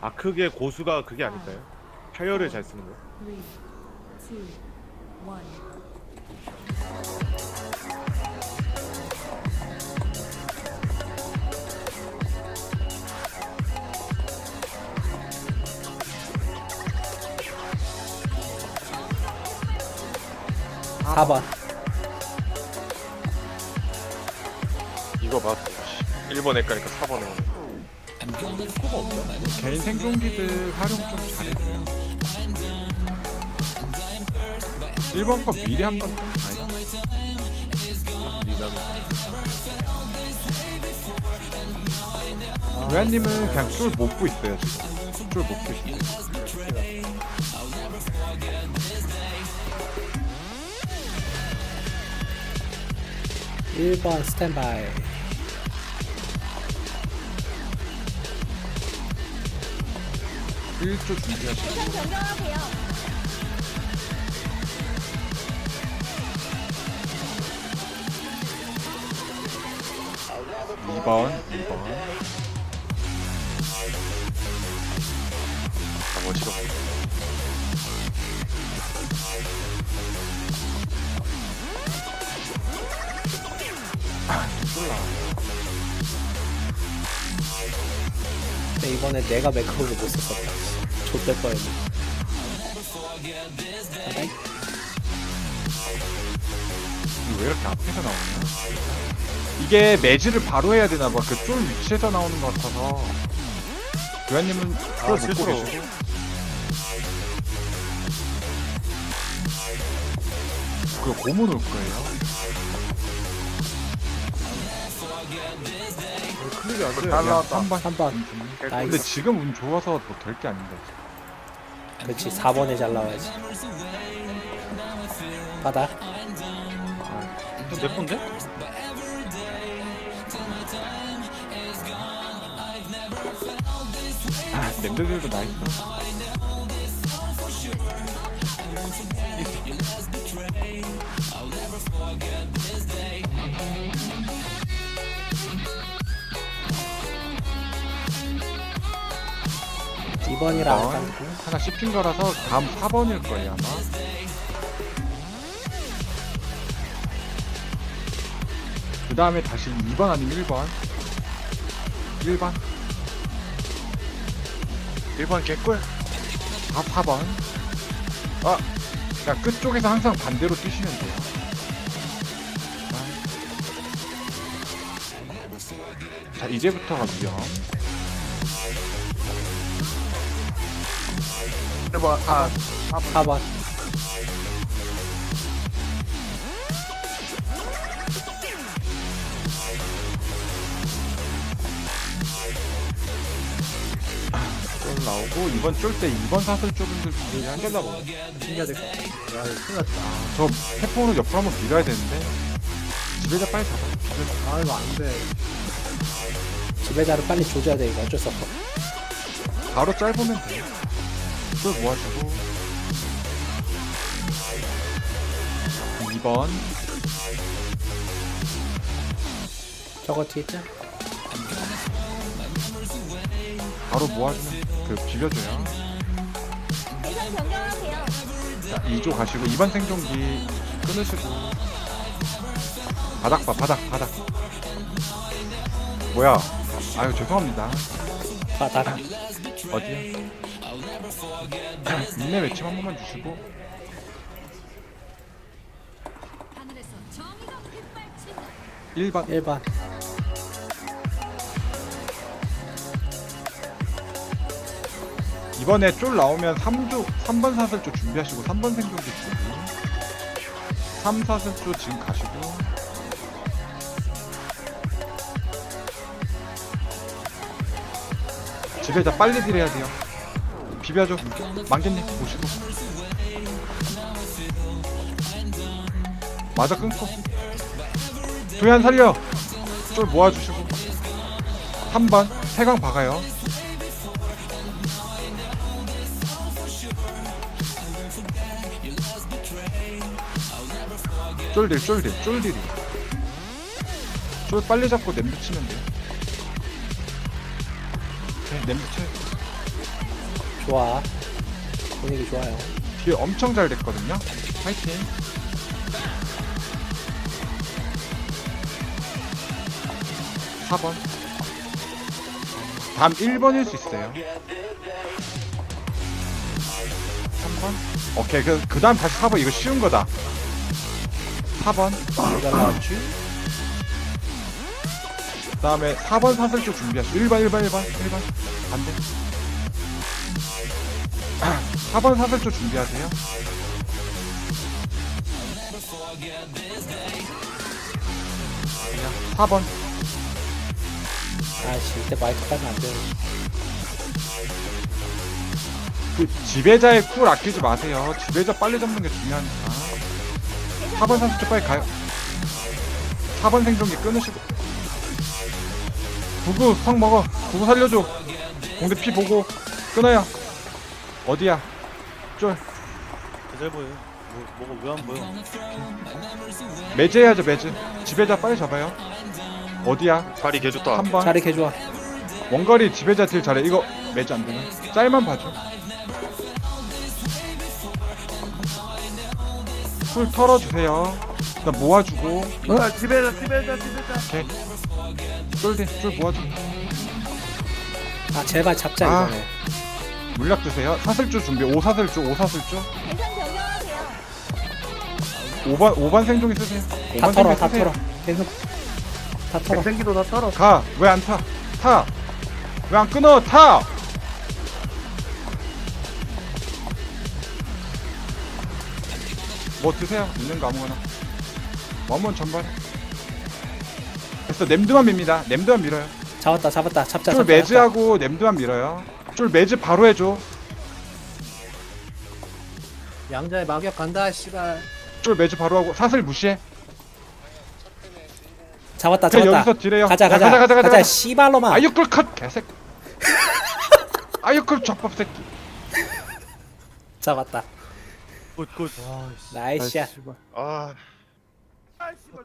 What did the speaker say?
아크의 고수가 그게 아닐까요? 파열을 잘 쓰는 거. Three, two, one. 사번 이거 봤어. 1번 헷갈리니까 4번에 오 네. 개인 생존기들 활용 좀 잘해줘요. 1번 거 미리 한번 아니다 우야님은 그냥 쫄 못고 있어요 지금. 쫄 못고 있어요 일번 스탠바이 1조 준비하시고 2번 2번. 아, 어지럽 근데 이번에 내가 매크로를 못 썼었다 좆될 뻔했네 아이, 이거 왜 이렇게 앞에서 나오냐? 이게 매즈를 바로 해야 되나 봐. 그 쫄 위치에서 나오는 것 같아서. 교환님은 아, 쫄 먹고 실수로. 계시고. 그거 고문 올 거예요. 클립이 안 돼. 잘 나왔다. 한방 한번 근데 나이스 지금 운 좋아서 뭐 될 게 아닌데. 그렇지 4번에 잘 나와야지 바다 내 건데? 아, 냄새들도 아, 나있어. 2번이라 2번. 하나 씹힌 거라서 다음 4번일 거예요 아마. 그 다음에 다시 2번 아니면 1번. 1번. 1번 개꿀. 아 4번. 아, 그니까 끝 쪽에서 항상 반대로 뛰시면 돼요. 자 이제부터가 위험. 1번, 아, 4번 쫄 나오고, 이번 쫄 때 2번 사슬 쪽분들 분들이 한 개다 고 신기해야 될것 같아. 야, 이거 큰일 났다. 저 해포는 옆으로 한번 밀어야 되는데, 지배자 빨리 잡아. 아, 이거 안 돼. 지배자를 빨리 조져야 돼 이거 어쩔 수 없어 바로 짧으면 돼. 쫄 모아주고. 2번. 저거 뒤에 있죠? 바로 모아주면 그 비벼줘요. 대상 변경하세요. 자, 2조 가시고 2번 생존기 끊으시고 바닥 봐 바닥 바닥 뭐야 아유 죄송합니다 바닥 어디야 인내 외침 한 번만 주시고. 하늘에서 정의가 빗발친다. 1번 1번 이번에 쫄 나오면 3조 3번 사슬조 준비하시고 3번 생존기 준비. 3 사슬조 지금 가시고. 지배자 빨리 딜해야 돼요 비벼줘. 망개님 보시고. 맞아 끊고. 도현 살려. 쫄 모아주시고. 3번. 세강 박아요. 쫄딜 쫄딜 쫄딜이. 쫄 빨리 잡고 냄새 치면 돼요. 네 냄새 쳐요 좋아. 분위기 좋아요. 뒤에 엄청 잘 됐거든요. 파이팅. 사번 다음 1번일 수 있어요. 3번. 오케이. 그, 그 다음 다시 4번. 이거 쉬운 거다. 4번. 내가 나왔지? 그 다음에 4번 사슬 쪽 준비하세요. 1번, 1번, 1번, 1번. 반대. 4번 사슬 쪽 준비하세요. 그냥 4번. 아씨, 이때 마이크 까면 안 돼. 그 지배자의 쿨 아끼지 마세요. 지배자 빨리 잡는 게 중요하니까. 4번 사슬 쪽 빨리 가요. 4번 생존기 끊으시고. 구구 성 먹어. 구구 살려줘. 공대 피 보고 끊어요. 어디야? 쫄. 잘 보여. 뭐 뭐가 왜 안 보여? 매즈 해야죠 매즈. 지배자 빨리 잡아요. 어디야? 자리 개 좋다 3번. 자리 개 좋아. 원거리 지배자 딜 잘해. 이거 매즈 안 되나? 짤만 봐줘. 풀 털어주세요. 일단 모아주고. 아 지배자 지배자 지배자. 오케이. 쫄대 쫄 모아줘. 아, 제발 잡자, 아. 이번에. 물약 드세요. 사슬주 준비. 5사슬주 5사슬주. 대상 변경하세요. 5번 5번 생존기 쓰세요. 다 5번 털어, 생존기 다 쓰세요. 털어. 계속. 다 털어. 생기도 다 털어. 가. 왜 안 타? 타. 왜 안 끊어? 타. 뭐 드세요. 있는 거 아무거나. 원문 전발. 됐어. 냄드만 밉니다. 냄드만 밀어요. 잡았다, 잡았다. 잡자, 쫄 잡자. 매즈하고 냄드만 밀어요. 쫄 매즈 바로 해줘. 양자의 마격 간다, 씨발. 쫄 매즈 바로 하고 사슬 무시해. 잡았다, 잡았다. 여기서 딜해요. 가자, 야, 가자, 가자, 가자, 가자. 씨발로만. 아유꿀 컷 개새끼. 아유꿀 적밥 새끼. 잡았다. 굿굿. 아. 씨발. 아아 씨발.